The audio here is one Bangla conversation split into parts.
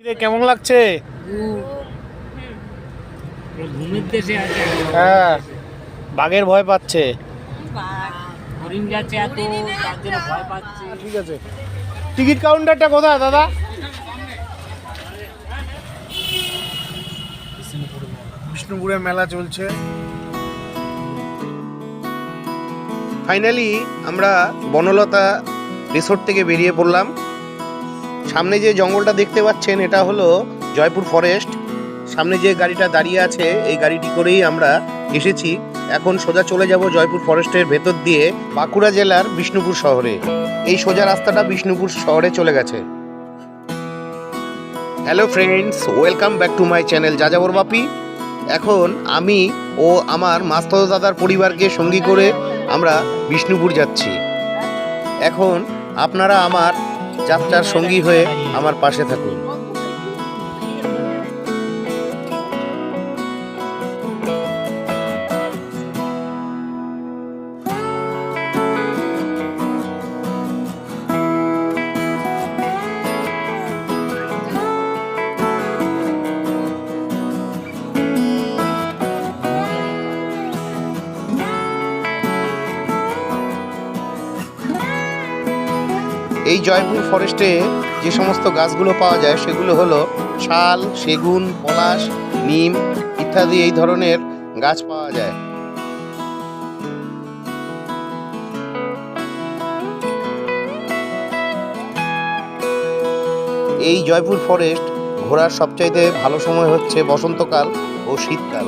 কিরে কেমন লাগছে? হ্যাঁ বাঘের ভয় পাচ্ছে। হরিণ যাচ্ছে এত তার জন্য ভয় পাচ্ছে। ঠিক আছে। টিকিট কাউন্টারটা কোথায় দাদা? বিষ্ণুপুরে মেলা চলছে। ফাইনালি আমরা বনলতা রিসোর্ট থেকে বেরিয়ে পড়লাম। সামনে যে জঙ্গলটা দেখতে পাচ্ছেন, এটা হলো জয়পুর ফরেস্ট। সামনে যে গাড়িটা দাঁড়িয়ে আছে, এই গাড়িটি করেই আমরা এসেছি। এখন সোজা চলে যাব জয়পুর ফরেস্টের ভেতর দিয়ে বাঁকুড়া জেলার বিষ্ণুপুর শহরে। এই সোজা রাস্তাটা বিষ্ণুপুর শহরে চলে গেছে। Hello friends welcome back to my channel Jajabor Bapi. এখন আমি ও আমার মাস্তদ দাদার পরিবারকে সঙ্গী করে আমরা বিষ্ণুপুর যাচ্ছি। এখন আপনারা আমার যাত্রার সঙ্গী হয়ে আমার পাশে থাকুন। জয়পুর ফরেস্টে যে সমস্ত গাছগুলো পাওয়া যায়, সেগুলো হলো শাল, সেগুন, পলাশ, নিম ইত্যাদি এই ধরনের গাছ পাওয়া যায়। এই জয়পুর ফরেস্ট ঘোরার সবচাইতে ভালো সময় হচ্ছে বসন্তকাল ও শীতকাল।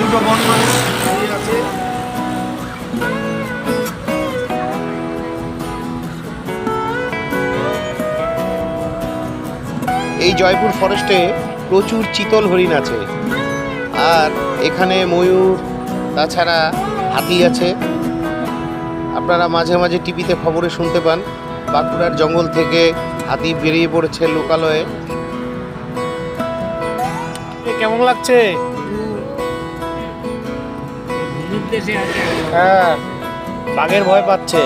দুটো বনমাস আছে এই জয়পুর ফরেস্টে প্রচুর চিতল হরিণ আছে। আর এখানে ময়ূর তাছাড়া হাতি আছে। আপনারা মাঝে মাঝে টিভিতে খবরে শুনতে পান বাঁকুড়ার জঙ্গল থেকে হাতি বেরিয়ে পড়েছে লোকালয়ে। কেমন লাগছে? হ্যাঁ বাঘের ভয় পাচ্ছে।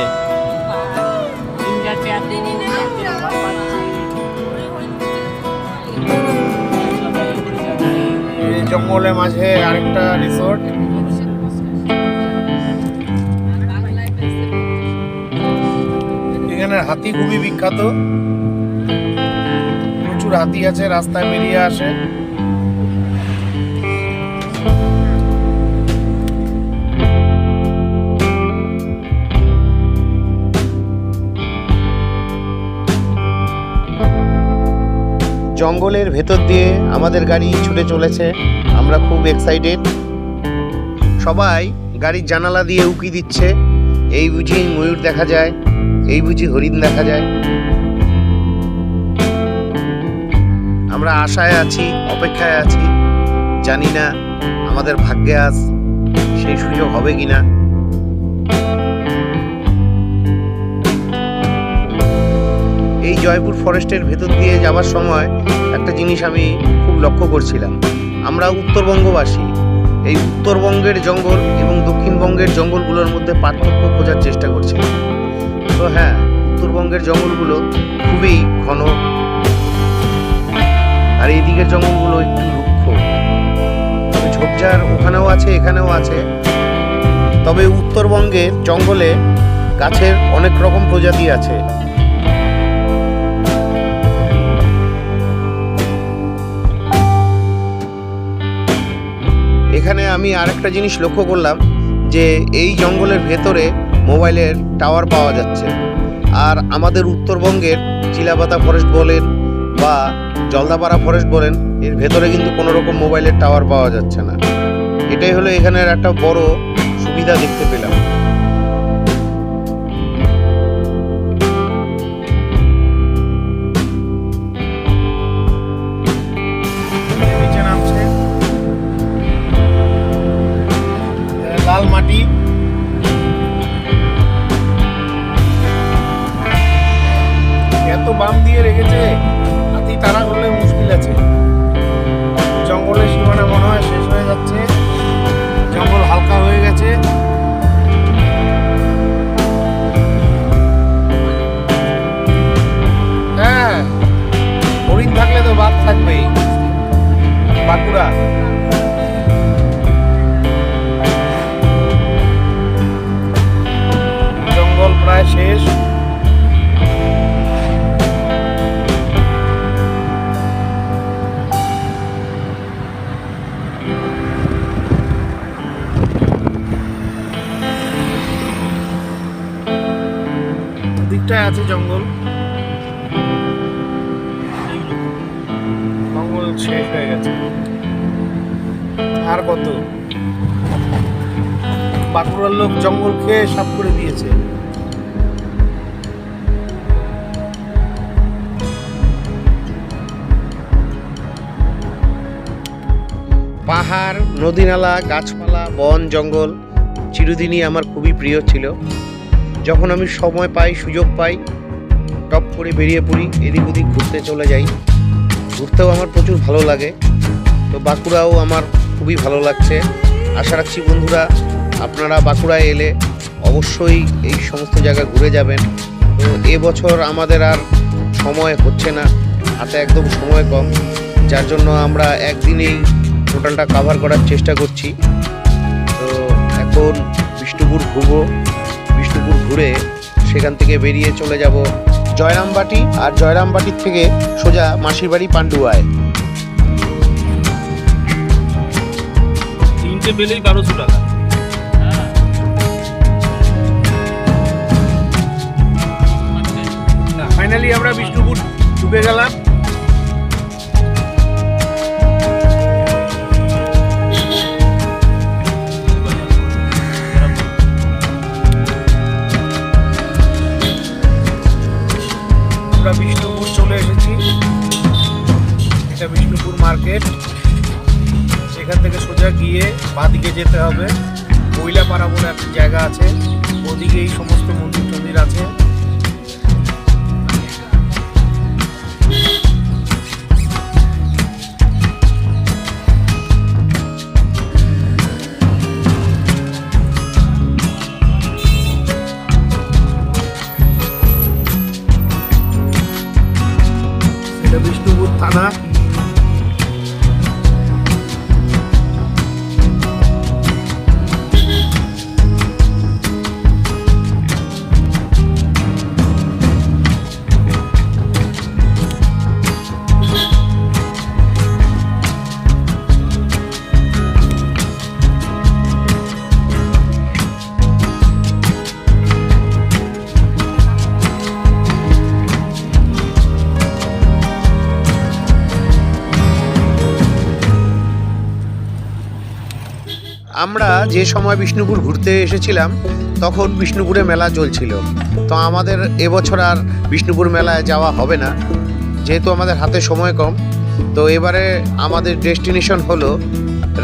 জঙ্গলের মাঝে আরেকটা রিসোর্ট এখানে হাতি খুবই বিখ্যাত। প্রচুর হাতি আছে রাস্তায় বেরিয়ে আসে। জঙ্গলের ভেতর দিয়ে আমাদের গাড়ি ছুটে চলেছে। আমরা খুব এক্সাইটেড সবাই গাড়ির জানালা দিয়ে উকি দিচ্ছে। এই বুঝি ময়ূর দেখা যায়, এই বুঝি হরিণ দেখা যায়। আমরা আশায় আছি, অপেক্ষায় আছি। জানি না আমাদের ভাগ্যে আজ সেই সুযোগ হবে কিনা। এই জয়পুর ফরেস্টের ভেতর দিয়ে যাওয়ার সময় একটা জিনিস আমি খুব লক্ষ্য করছিলাম। আমরা উত্তরবঙ্গবাসী, এই উত্তরবঙ্গের জঙ্গল এবং দক্ষিণবঙ্গের জঙ্গলগুলোর মধ্যে পার্থক্য খোঁজার চেষ্টা করছিলাম। তো হ্যাঁ উত্তরবঙ্গের জঙ্গলগুলো খুবই ঘন। আর এই দিকের জঙ্গলগুলো একটু রুক্ষ। তবে ঝোপঝাড় ওখানেও আছে, এখানেও আছে। তবে উত্তরবঙ্গের জঙ্গলে গাছের অনেক রকম প্রজাতি আছে। আমি আরেকটা জিনিস লক্ষ্য করলাম যে এই জঙ্গলের ভেতরে মোবাইলের টাওয়ার পাওয়া যাচ্ছে। আর আমাদের উত্তরবঙ্গের চিলাপাতা ফরেস্ট বলেন বা জলদাপাড়া ফরেস্ট বলেন, এর ভেতরে কিন্তু কোনো রকম মোবাইলের টাওয়ার পাওয়া যাচ্ছে না। এটাই হলো এখানের একটা বড় সুবিধা দেখতে পেলাম। প্রায় শেষ। দিকটায় আছে জঙ্গল। জঙ্গল শেষ হয়ে গেছে। আর কত? বাঁকুড়ার লোক জঙ্গল খেয়ে সাফ করে দিয়েছে। পাহাড় নদী নালা গাছপালা, বন, জঙ্গল চিরদিনই আমার খুবই প্রিয় ছিল। যখন আমি সময় পাই, সুযোগ পাই, টপ করে বেরিয়ে পড়ি, এদিক ওদিক ঘুরতে চলে যাই। ঘুরতেও আমার প্রচুর ভালো লাগে। তো বাঁকুড়াও আমার খুবই ভালো লাগছে। আশা রাখছি বন্ধুরা, আপনারা বাঁকুড়ায় এলে অবশ্যই এই সমস্ত জায়গা ঘুরে যাবেন। তো এবছর আমাদের আর সময় হচ্ছে না, হাতে একদম সময় কম। যার জন্য আমরা একদিনেই টোটালটা কাভার করার চেষ্টা করছি। তো এখন বিষ্ণুপুর ঘুরবো। বিষ্ণুপুর ঘুরে সেখান থেকে বেরিয়ে চলে যাব জয়রামবাটি। আর জয়রামবাটির থেকে সোজা মাসির বাড়ি পান্ডুয়ায়। তিনটে বেলেই বারোশো টাকা। ফাইনালি আমরা বিষ্ণুপুর ঢুকে গেলাম। মার্কেট, সেখান থেকে সোজা গিয়ে বাঁদিকে যেতে হবে। মহিলাপাড়া বলে একটা জায়গা আছে ওদিকে এই সমস্ত মন্দির টন্দির আছে। আমরা যে সময় বিষ্ণুপুর ঘুরতে এসেছিলাম তখন বিষ্ণুপুরে মেলা চলছিল। তো আমাদের এবছর আর বিষ্ণুপুর মেলায় যাওয়া হবে না। যেহেতু আমাদের হাতে সময় কম তো এবারে আমাদের ডেস্টিনেশন হলো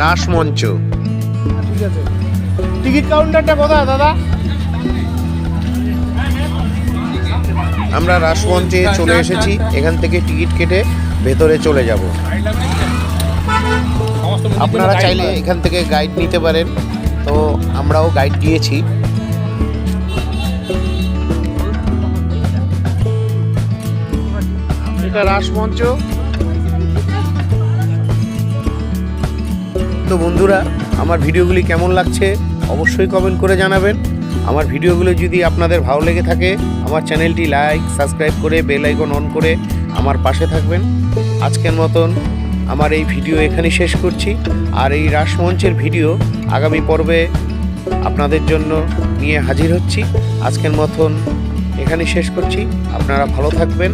রাসমঞ্চ। ঠিক আছে টিকিট কাউন্টারটা কোথায় দাদা? আমরা রাসমঞ্চে চলে এসেছি। এখান থেকে টিকিট কেটে ভেতরে চলে যাব। আপনারা চাইলে এখান থেকে গাইড নিতে পারেন। তো আমরাও গাইড দিয়েছি। এটা রাসমঞ্চ। তো বন্ধুরা আমার ভিডিওগুলি কেমন লাগছে অবশ্যই কমেন্ট করে জানাবেন। আমার ভিডিওগুলো যদি আপনাদের ভালো লেগে থাকে আমার চ্যানেলটি লাইক সাবস্ক্রাইব করে বেল আইকন অন করে আমার পাশে থাকবেন। আজকের মতন আমার এই ভিডিও এখানে শেষ করছি। আর এই রাসমঞ্চের ভিডিও আগামী পর্বে আপনাদের জন্য নিয়ে হাজির হচ্ছি। আজকের মতন এখানে শেষ করছি। আপনারা ভালো থাকবেন।